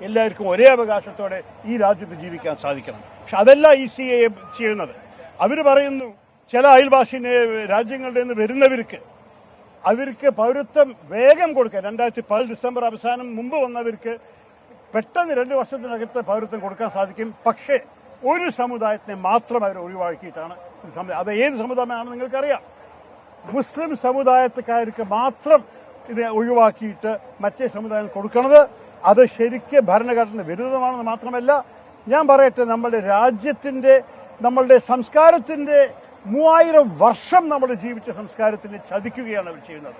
എല്ലാവർക്കും ഒരേ അവകാശത്തോടെ ഈ രാജ്യത്ത് ജീവിക്കാൻ സാധിക്കണം. പക്ഷെ അതല്ല ഈ സി എ ചെയ്യുന്നത്. അവർ പറയുന്നു ചില അയൽവാസി രാജ്യങ്ങളുടെ നിന്ന് വരുന്നവർക്ക് അവർക്ക് പൗരത്വം വേഗം കൊടുക്കുക. രണ്ടായിരത്തി പതിൽ ഡിസംബർ അവസാനം മുമ്പ് വന്നവർക്ക് പെട്ടെന്ന് രണ്ട് വർഷത്തിനകത്ത് പൗരത്വം കൊടുക്കാൻ സാധിക്കും. പക്ഷേ ഒരു സമുദായത്തിനെ മാത്രം അവർ ഒഴിവാക്കിയിട്ടാണ് അത് ഏത് സമുദായമാണെന്ന് നിങ്ങൾക്കറിയാം. മുസ്ലിം സമുദായത്തുകാർക്ക് മാത്രം ഇത് ഒഴിവാക്കിയിട്ട് മറ്റേ സമുദായം കൊടുക്കുന്നത് അത് ശരിക്ക് ഭരണഘടന വിരുദ്ധമാണെന്ന് മാത്രമല്ല ഞാൻ പറയട്ടെ നമ്മുടെ രാജ്യത്തിന്റെ നമ്മളുടെ സംസ്കാരത്തിന്റെ മൂവായിരം വർഷം നമ്മൾ ജീവിച്ച സംസ്കാരത്തിനെ ചതിക്കുകയാണ് അവർ ചെയ്യുന്നത്.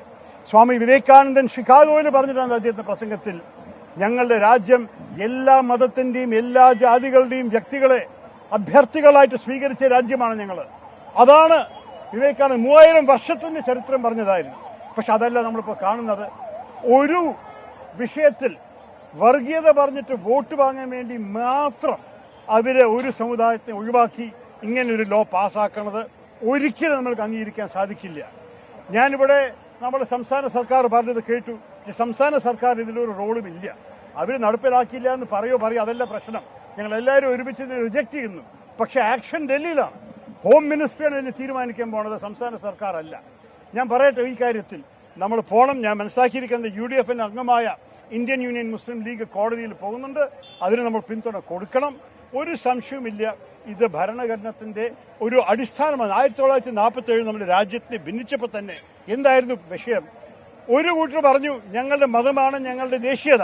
സ്വാമി വിവേകാനന്ദൻ ഷിക്കാഗോയിൽ പറഞ്ഞിട്ടാണ് അദ്ദേഹത്തിന്റെ പ്രസംഗത്തിൽ ഞങ്ങളുടെ രാജ്യം എല്ലാ മതത്തിന്റെയും എല്ലാ ജാതികളുടെയും വ്യക്തികളെ അഭ്യർത്ഥികളായിട്ട് സ്വീകരിച്ച രാജ്യമാണ് ഞങ്ങൾ. അതാണ് വിവേകാനന്ദൻ മൂവായിരം വർഷത്തിന്റെ ചരിത്രം പറഞ്ഞതായിരുന്നു. പക്ഷെ അതല്ല നമ്മളിപ്പോൾ കാണുന്നത്. ഒരു വിഷയത്തിൽ വർഗീയത പറഞ്ഞിട്ട് വോട്ട് വാങ്ങാൻ വേണ്ടി മാത്രം അവരെ ഒരു സമുദായത്തെ ഒഴിവാക്കി ഇങ്ങനെ ഒരു ലോ പാസ്സാക്കണത് ഒരിക്കലും നമ്മൾക്ക് അംഗീകരിക്കാൻ സാധിക്കില്ല. ഞാനിവിടെ നമ്മുടെ സംസ്ഥാന സർക്കാർ പറഞ്ഞത് കേട്ടു. സംസ്ഥാന സർക്കാർ ഇതിലൊരു റോളും ഇല്ല. അവർ നടപ്പിലാക്കിയില്ല എന്ന് പറയോ പറയോ അതല്ല പ്രശ്നം. ഞങ്ങൾ എല്ലാവരും ഒരുമിച്ച് ഇത് റിജക്ട് ചെയ്യുന്നു. പക്ഷെ ആക്ഷൻ ഡൽഹിയിലാണ്. ഹോം മിനിസ്റ്ററാണ് ഇതിന് തീരുമാനിക്കാൻ പോണത് സംസ്ഥാന സർക്കാർ അല്ല. ഞാൻ പറയട്ടെ ഈ കാര്യത്തിൽ. നമ്മൾ പോണം ഞാൻ മനസ്സിലാക്കിയിരിക്കുന്നത് യു ഡി എഫിന്റെ അംഗമായ ഇന്ത്യൻ യൂണിയൻ മുസ്ലിം ലീഗ് കോടതിയിൽ പോകുന്നുണ്ട്. അതിന് നമ്മൾ പിന്തുണ കൊടുക്കണം. ഒരു സംശയവുമില്ല. ഇത് ഭരണഘടനത്തിന്റെ ഒരു അടിസ്ഥാനമാണ്. ആയിരത്തി തൊള്ളായിരത്തി നാൽപ്പത്തി ഏഴ് നമ്മുടെ രാജ്യത്തെ ഭിന്നിച്ചപ്പോൾ തന്നെ എന്തായിരുന്നു വിഷയം? ഒരു കൂട്ടർ പറഞ്ഞു ഞങ്ങളുടെ മതമാണ് ഞങ്ങളുടെ ദേശീയത.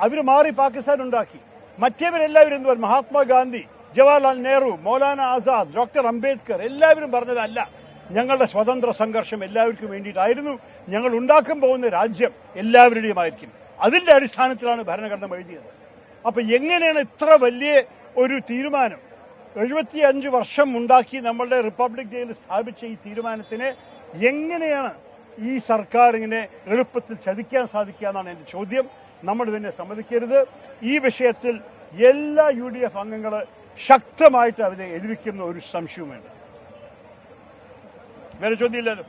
അവർ മാറി പാകിസ്ഥാൻ ഉണ്ടാക്കി. മറ്റേവരെല്ലാവരും എന്ത് പറഞ്ഞു മഹാത്മാഗാന്ധി ജവഹർലാൽ നെഹ്റു മൗലാന ആസാദ് ഡോക്ടർ അംബേദ്കർ എല്ലാവരും പറഞ്ഞതല്ല. ഞങ്ങളുടെ സ്വതന്ത്ര സംഘർഷം എല്ലാവർക്കും വേണ്ടിയിട്ടായിരുന്നു ഞങ്ങൾ ഉണ്ടാക്കാൻ പോകുന്ന രാജ്യം എല്ലാവരുടെയുമായിരിക്കും അതിന്റെ അടിസ്ഥാനത്തിലാണ് ഭരണഘടന എഴുതിയത്. അപ്പൊ എങ്ങനെയാണ് ഇത്ര വലിയ ഒരു തീരുമാനം? എഴുപത്തി അഞ്ച് വർഷം ഉണ്ടാക്കി നമ്മളുടെ റിപ്പബ്ലിക് ഡേയിൽ സ്ഥാപിച്ച ഈ തീരുമാനത്തിന് എങ്ങനെയാണ് ഈ സർക്കാർ ഇങ്ങനെ എളുപ്പത്തിൽ ചതിക്കാൻ സാധിക്കുക എന്നാണ് എന്റെ ചോദ്യം. നമ്മൾ ഇതിനെ സമ്മതിക്കരുത്. ഈ വിഷയത്തിൽ എല്ലാ യു ഡി എഫ് അംഗങ്ങൾ ശക്തമായിട്ട് അവരെ എഴുതിക്കുന്ന ഒരു സംശയവും വേണ്ട. വേറെ ചോദ്യമില്ലല്ലോ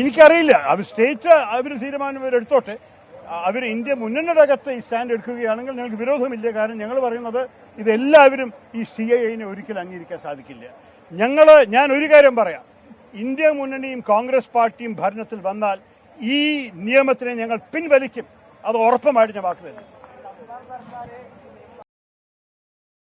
എനിക്കറിയില്ല. അവർ സ്റ്റേറ്റ് അവർ തീരുമാനം എടുത്തോട്ടെ. അവർ ഇന്ത്യ മുന്നണിയുടെ ഈ സ്റ്റാൻഡ് എടുക്കുകയാണെങ്കിൽ ഞങ്ങൾക്ക് വിരോധമില്ല. കാരണം ഞങ്ങൾ പറയുന്നത് ഇതെല്ലാവരും ഈ സി ഐ ഒരിക്കലും അംഗീകരിക്കാൻ സാധിക്കില്ല. ഞങ്ങൾ ഞാൻ ഒരു കാര്യം പറയാം. ഇന്ത്യ മുന്നണിയും കോൺഗ്രസ് പാർട്ടിയും ഭരണത്തിൽ വന്നാൽ ഈ നിയമത്തിനെ ഞങ്ങൾ പിൻവലിക്കും. അത് ഉറപ്പമായിട്ട് ഞാൻ വാക്ക്